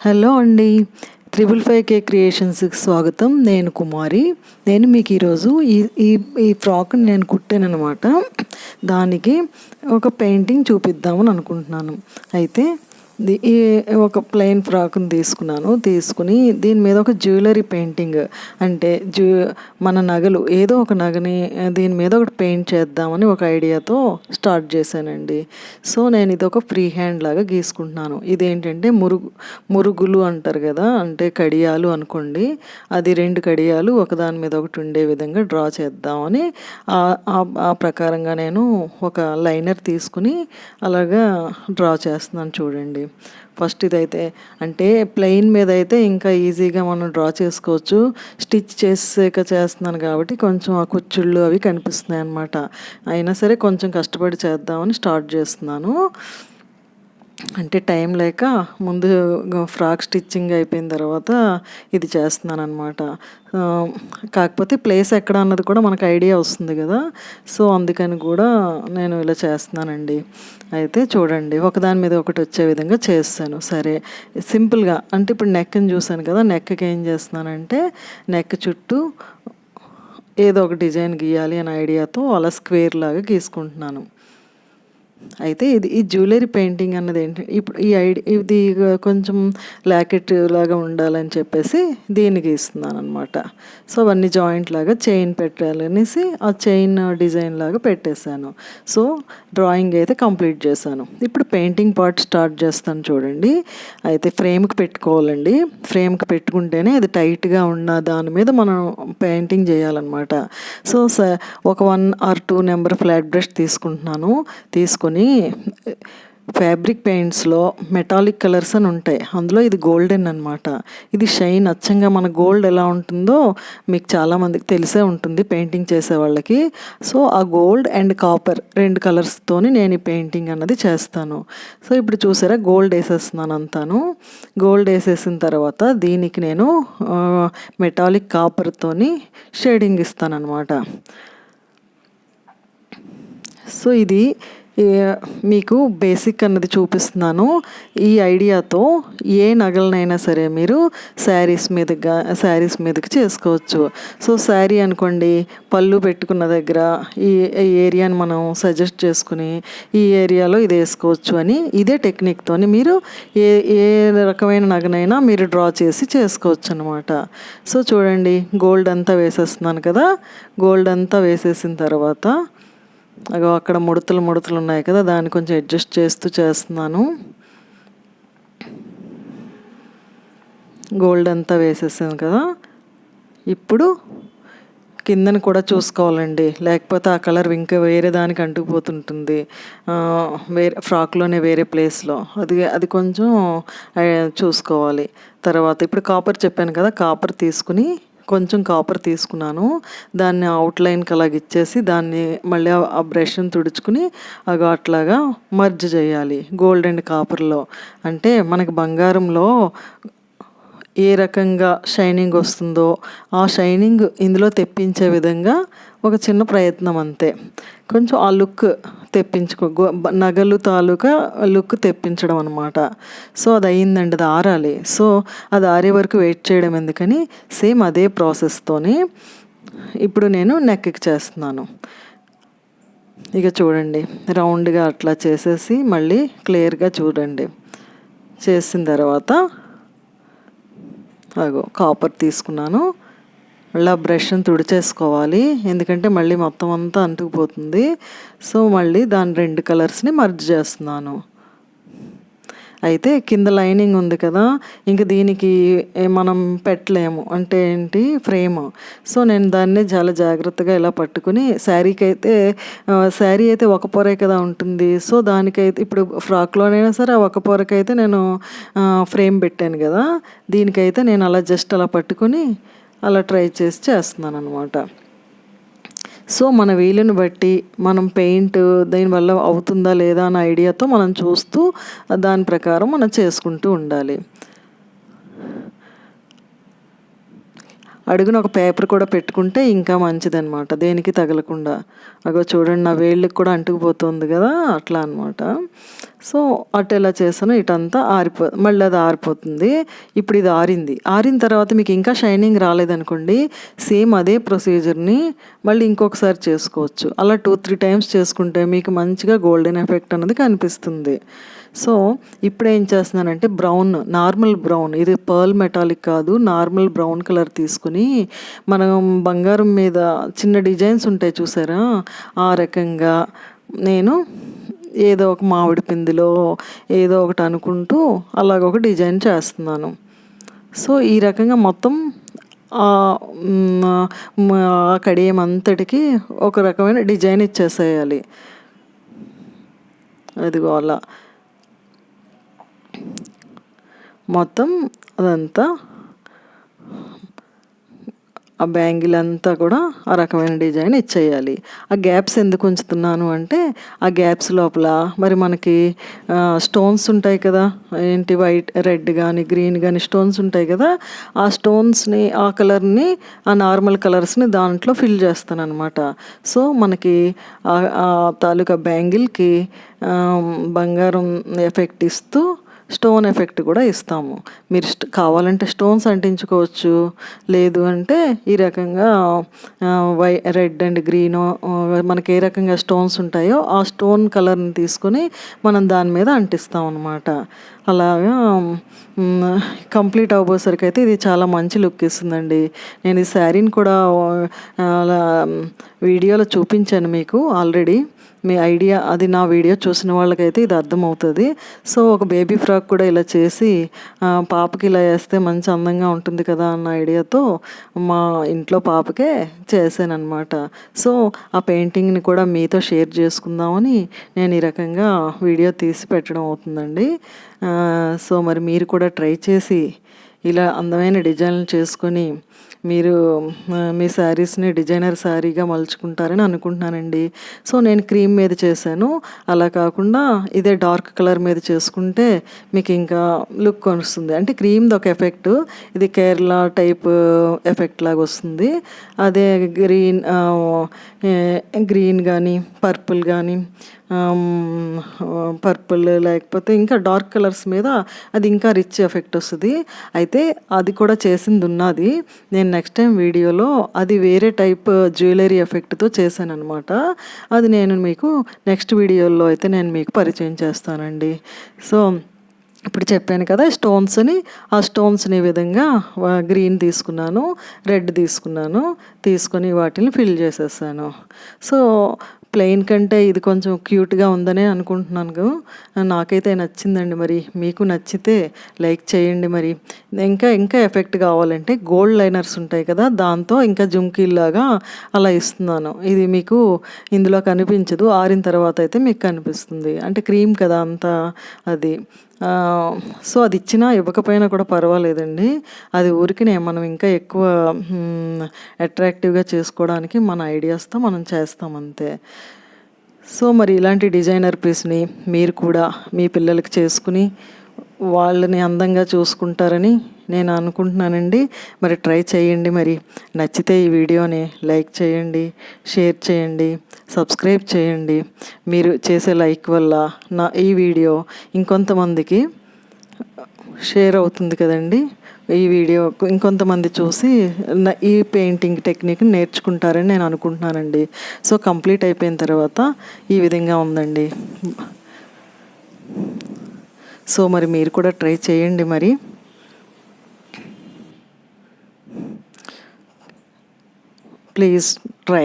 Hello అండి. Triple five కే క్రియేషన్స్కి స్వాగతం. నేను కుమారి. నేను మీకు ఈరోజు ఈ ఈ ఈ ఫ్రాక్ని నేను కుట్టానమాట దానికి ఒక పెయింటింగ్ చూపిద్దామని అనుకుంటున్నాను. అయితే ఈ ఒక ప్లెయిన్ ఫ్రాక్ని తీసుకున్నాను. తీసుకుని దీని మీద ఒక జ్యువెలరీ పెయింటింగ్ అంటే జ్యూ మన నగలు ఏదో ఒక నగని దీని మీద ఒకటి పెయింట్ చేద్దామని ఒక ఐడియాతో స్టార్ట్ చేశానండి. సో నేను ఇది ఒక ఫ్రీ హ్యాండ్ లాగా గీసుకుంటున్నాను. ఇదేంటంటే మురుగు మురుగులు అంటారు కదా అంటే కడియాలు అనుకోండి. అది రెండు కడియాలు ఒకదాని మీద ఒకటి ఉండే విధంగా డ్రా చేద్దామని ఆ- ఆ- ఆ ప్రకారంగా నేను ఒక లైనర్ తీసుకుని అలాగా డ్రా చేస్తున్నాను చూడండి. ఫస్ట్ ఇదైతే. అంటే ప్లెయిన్ మీద అయితే ఇంకా ఈజీగా మనం డ్రా చేసుకోవచ్చు. స్టిచ్ చేసాక చేస్తున్నాను కాబట్టి కొంచెం ఆ కుచ్చుళ్ళు అవి కనిపిస్తున్నాయి అన్నమాట అయినా సరే కొంచెం కష్టపడి చేద్దామని స్టార్ట్ చేస్తున్నాను. అంటే టైం లేక ముందు ఫ్రాక్ స్టిచ్చింగ్ అయిపోయిన తర్వాత ఇది చేస్తున్నాను అనమాట కాకపోతే ప్లేస్ ఎక్కడ అన్నది కూడా మనకు ఐడియా వస్తుంది కదా. సో అందుకని కూడా నేను ఇలా చేస్తున్నానండి. అయితే చూడండి ఒకదాని మీద ఒకటి వచ్చే విధంగా చేస్తాను. సరే సింపుల్గా అంటే ఇప్పుడు నెక్ని చూశాను కదా నెక్కి ఏం చేస్తున్నానంటే నెక్ చుట్టూ ఏదో ఒక డిజైన్ గీయాలి అనే ఐడియాతో అలా స్క్వేర్ లాగా గీసుకుంటున్నాను. అయితే ఇది ఈ జ్యువెలరీ పెయింటింగ్ అన్నది ఏంటి ఇప్పుడు ఈ ఐడి ఇది కొంచెం లాకెట్ లాగా ఉండాలని చెప్పేసి దీనికి ఇస్తున్నాను అనమాట సో అవన్నీ జాయింట్ లాగా చైన్ పెట్టాలనేసి ఆ చైన్ డిజైన్ లాగా పెట్టేశాను. సో డ్రాయింగ్ అయితే కంప్లీట్ చేశాను. ఇప్పుడు పెయింటింగ్ పార్ట్ స్టార్ట్ చేస్తాను చూడండి. అయితే ఫ్రేమ్కి పెట్టుకోవాలండి. ఫ్రేమ్కి పెట్టుకుంటేనే అది టైట్గా ఉన్న దాని మీద మనం పెయింటింగ్ చేయాలన్నమాట. సో స ఒక one or two number flat brush తీసుకుంటున్నాను. తీసుకొని ఫ్యాబ్రిక్ పెయింట్స్లో మెటాలిక్ కలర్స్ అని ఉంటాయి. అందులో ఇది గోల్డెన్ అనమాట ఇది షైన్ అచ్చంగా మన గోల్డ్ ఎలా ఉంటుందో మీకు చాలామందికి తెలిసే ఉంటుంది పెయింటింగ్ చేసే వాళ్ళకి. సో ఆ గోల్డ్ అండ్ కాపర్ రెండు కలర్స్తోని నేను ఈ పెయింటింగ్ అన్నది చేస్తాను. సో ఇప్పుడు చూసారా గోల్డ్ వేసేస్తున్నాను అంతాను. గోల్డ్ వేసేసిన తర్వాత దీనికి నేను మెటాలిక్ కాపర్తోని షేడింగ్ ఇస్తాను అనమాట సో ఇది మీకు బేసిక్ అన్నది చూపిస్తున్నాను. ఈ ఐడియాతో ఏ నగలనైనా సరే మీరు శారీస్ మీదగా శారీస్ మీదకి చేసుకోవచ్చు. సో శారీ అనుకోండి పళ్ళు పెట్టుకున్న దగ్గర ఈ ఈ ఏరియాని మనం సజెస్ట్ చేసుకుని ఈ ఏరియాలో ఇది వేసుకోవచ్చు అని ఇదే టెక్నిక్తోని మీరు ఏ ఏ రకమైన నగనైనా మీరు డ్రా చేసి చేసుకోవచ్చు అనమాట సో చూడండి గోల్డ్ అంతా వేసేస్తున్నాను కదా గోల్డ్ అంతా వేసేసిన తర్వాత అగో అక్కడ ముడతలు ముడతలు ఉన్నాయి కదా దాన్ని కొంచెం అడ్జస్ట్ చేస్తూ చేస్తున్నాను. గోల్డ్ అంతా వేసేసాను కదా. ఇప్పుడు కిందని కూడా చూసుకోవాలండి. లేకపోతే ఆ కలర్ ఇంకా వేరే దానికి అంటుకుపోతుంటుంది. వేరే ఫ్రాక్లోనే వేరే ప్లేస్లో. అది అది కొంచెం చూసుకోవాలి. తర్వాత ఇప్పుడు కాపర్ చెప్పాను కదా కాపర్ తీసుకుని కొంచెం కాపర్ తీసుకున్నాను. దాన్ని అవుట్లైన్కి అలాగ ఇచ్చేసి దాన్ని మళ్ళీ ఆ- బ్రష్ని తుడుచుకుని అగో అట్లాగా మర్జ్ చేయాలి. గోల్డ్ అండ్ కాపర్లో అంటే మనకి బంగారంలో ఏ రకంగా షైనింగ్ వస్తుందో ఆ షైనింగ్ ఇందులో తెప్పించే విధంగా ఒక చిన్న ప్రయత్నం అంతే. కొంచెం ఆ లుక్ తెప్పించుకో నగలు తాలూకా లుక్ తెప్పించడం అనమాట సో అది అయిందండి అది ఆరాలి. సో అది ఆరే వరకు వెయిట్ చేయడం ఎందుకని సేమ్ అదే ప్రాసెస్తోని ఇప్పుడు నేను నెక్కి చేస్తున్నాను. ఇక చూడండి రౌండ్గా అట్లా చేసేసి మళ్ళీ క్లియర్గా చూడండి. చేసిన తర్వాత కాపర్ తీసుకున్నాను. మళ్ళీ ఆ బ్రష్ని తుడిచేసుకోవాలి. ఎందుకంటే మళ్ళీ మొత్తం అంతా అంటుకుపోతుంది. సో మళ్ళీ దాని రెండు కలర్స్ని మర్జ్ చేస్తున్నాను. అయితే కింద లైనింగ్ ఉంది కదా ఇంక దీనికి మనం పెట్టలేము. అంటే ఏంటి? ఫ్రేమ్. సో నేను దాన్ని చాలా జాగ్రత్తగా ఇలా పట్టుకుని శారీకి అయితే శారీ అయితే ఒక పొరే కదా ఉంటుంది. సో దానికైతే ఇప్పుడు ఫ్రాక్లోనైనా సరే ఆ ఒక పొరకైతే నేను ఫ్రేమ్ పెట్టాను కదా దీనికైతే నేను అలా జస్ట్ అలా పట్టుకొని అలా ట్రై చేసి చేస్తున్నాను అనమాట సో మన వీలుని బట్టి మనం పెయింట్ దీనివల్ల అవుతుందా లేదా అనే ఐడియాతో మనం చూస్తూ దాని ప్రకారం మనం చేసుకుంటూ ఉండాలి. అడుగున ఒక పేపర్ కూడా పెట్టుకుంటే ఇంకా మంచిదన్నమాట. దేనికి తగలకుండా. అగో చూడండి నా వేళ్ళకి కూడా అంటుకుపోతుంది కదా అట్లా అనమాట సో అటు ఎలా చేసాను ఇటంతా ఆరిపో మళ్ళీ అది ఆరిపోతుంది. ఇప్పుడు ఇది ఆరింది. ఆరిన తర్వాత మీకు ఇంకా షైనింగ్ రాలేదనుకోండి సేమ్ అదే ప్రొసీజర్ని మళ్ళీ ఇంకొకసారి చేసుకోవచ్చు. అలా టూ త్రీ టైమ్స్ చేసుకుంటే మీకు మంచిగా గోల్డెన్ ఎఫెక్ట్ అనేది కనిపిస్తుంది. సో ఇప్పుడు ఏం చేస్తున్నానంటే బ్రౌన్ నార్మల్ బ్రౌన్. ఇది పర్ల్ మెటాలిక్ కాదు నార్మల్ బ్రౌన్ కలర్ తీసుకుని మనం బంగారం మీద చిన్న డిజైన్స్ ఉంటాయి చూసారా? ఆ రకంగా నేను ఏదో ఒక మామిడి పిందిలో ఏదో ఒకటి అనుకుంటూ అలాగ ఒక డిజైన్ చేస్తున్నాను. సో ఈ రకంగా మొత్తం ఆ కడియం అంతటికి ఒక రకమైన డిజైన్ ఇచ్చేసేయాలి. అదిగో అలా. మొత్తం అదంతా ఆ బ్యాంగిల్ అంతా కూడా ఆ రకమైన డిజైన్ ఇచ్చేయాలి. ఆ గ్యాప్స్ ఎందుకు ఉంచుతున్నాను అంటే ఆ గ్యాప్స్ లోపల మరి మనకి స్టోన్స్ ఉంటాయి కదా ఏంటి వైట్ రెడ్ కానీ గ్రీన్ కానీ స్టోన్స్ ఉంటాయి కదా ఆ స్టోన్స్ని ఆ కలర్ని ఆ నార్మల్ కలర్స్ని దాంట్లో ఫిల్ చేస్తాను అనమాట సో మనకి ఆ తాలూకా బ్యాంగిల్కి బంగారం ఎఫెక్ట్ ఇస్తూ స్టోన్ ఎఫెక్ట్ కూడా ఇస్తాము. మీరు కావాలంటే స్టోన్స్ అంటించుకోవచ్చు. లేదు అంటే ఈ రకంగా వై రెడ్ అండ్ గ్రీన్ మనకి ఏ రకంగా స్టోన్స్ ఉంటాయో ఆ స్టోన్ కలర్ని తీసుకొని మనం దాని మీద అంటిస్తాం అనమాట అలాగా కంప్లీట్ అవ్వబోసరికి అయితే ఇది చాలా మంచి లుక్ ఇస్తుందండి. నేను ఈ శారీని కూడా అలా వీడియోలో చూపించాను మీకు ఆల్రెడీ. మీ ఐడియా అది నా వీడియో చూసిన వాళ్ళకైతే ఇది అర్థమవుతుంది. సో ఒక బేబీ ఫ్రాక్ కూడా ఇలా చేసి పాపకి ఇలా వేస్తే మంచి అందంగా ఉంటుంది కదా అన్న ఐడియాతో మా ఇంట్లో పాపకే చేశాను సో ఆ పెయింటింగ్ని కూడా మీతో షేర్ చేసుకుందామని నేను ఈ రకంగా వీడియో తీసి పెట్టడం అవుతుందండి. సో మరి మీరు కూడా ట్రై చేసి ఇలా అందమైన డిజైన్లు చేసుకొని మీరు మీ శారీస్ని డిజైనర్ శారీగా మలుచుకుంటారని అనుకుంటున్నానండి. సో నేను క్రీమ్ మీద చేశాను. అలా కాకుండా ఇదే డార్క్ కలర్ మీద చేసుకుంటే మీకు ఇంకా లుక్ వస్తుంది. అంటే క్రీమ్ది ఒక ఎఫెక్ట్. ఇది కేరళ టైప్ ఎఫెక్ట్ లాగా వస్తుంది. అదే గ్రీన్ గ్రీన్ కానీ పర్పుల్ కానీ పర్పుల్ లేకపోతే ఇంకా డార్క్ కలర్స్ మీద అది ఇంకా రిచ్ ఎఫెక్ట్ వస్తుంది. అయితే అది కూడా చేసింది ఉన్నది. నేను నెక్స్ట్ టైం వీడియోలో అది వేరే టైప్ జ్యువెలరీ ఎఫెక్ట్తో చేశాను అనమాట అది నేను మీకు నెక్స్ట్ వీడియోలో అయితే నేను మీకు పరిచయం చేస్తానండి. సో ఇప్పుడు చెప్పాను కదా స్టోన్స్ని ఆ స్టోన్స్ని విధంగా గ్రీన్ తీసుకున్నాను రెడ్ తీసుకున్నాను తీసుకొని వాటిని ఫిల్ చేసేసాను. సో ప్లెయిన్ కంటే ఇది కొంచెం క్యూట్గా ఉందనే అనుకుంటున్నాను నాకైతే నచ్చిందండి మరి. మీకు నచ్చితే లైక్ చేయండి మరి. ఇంకా ఇంకా ఎఫెక్ట్ కావాలంటే గోల్డ్ లైనర్స్ ఉంటాయి కదా దాంతో ఇంకా జుమ్కీలాగా అలా ఇస్తున్నాను. ఇది మీకు ఇందులో కనిపించదు ఆరిన తర్వాత అయితే మీకు కనిపిస్తుంది. అంటే క్రీమ్ కదా అంతా అది. సో అది ఇచ్చినా ఇవ్వకపోయినా కూడా పర్వాలేదండి. అది ఊరికినే మనం ఇంకా ఎక్కువ అట్రాక్టివ్గా చేసుకోవడానికి మన ఐడియాస్తో మనం చేస్తాం అంతే. సో మరి ఇలాంటి డిజైనర్ పీస్ని మీరు కూడా మీ పిల్లలకి చేసుకుని వాళ్ళని అందంగా చూసుకుంటారని నేను అనుకుంటున్నానండి. మరి ట్రై చేయండి. మరి నచ్చితే ఈ వీడియోని లైక్ చేయండి షేర్ చేయండి సబ్స్క్రైబ్ చేయండి. మీరు చేసే లైక్ వల్ల నా ఈ వీడియో ఇంకొంతమందికి షేర్ అవుతుంది కదండి. ఈ వీడియో ఇంకొంతమంది చూసి ఈ పెయింటింగ్ టెక్నిక్ నేర్చుకుంటారని నేను అనుకుంటున్నానండి. సో కంప్లీట్ అయిపోయిన తర్వాత ఈ విధంగా ఉందండి. సో మరి మీరు కూడా ట్రై చేయండి మరి. Please try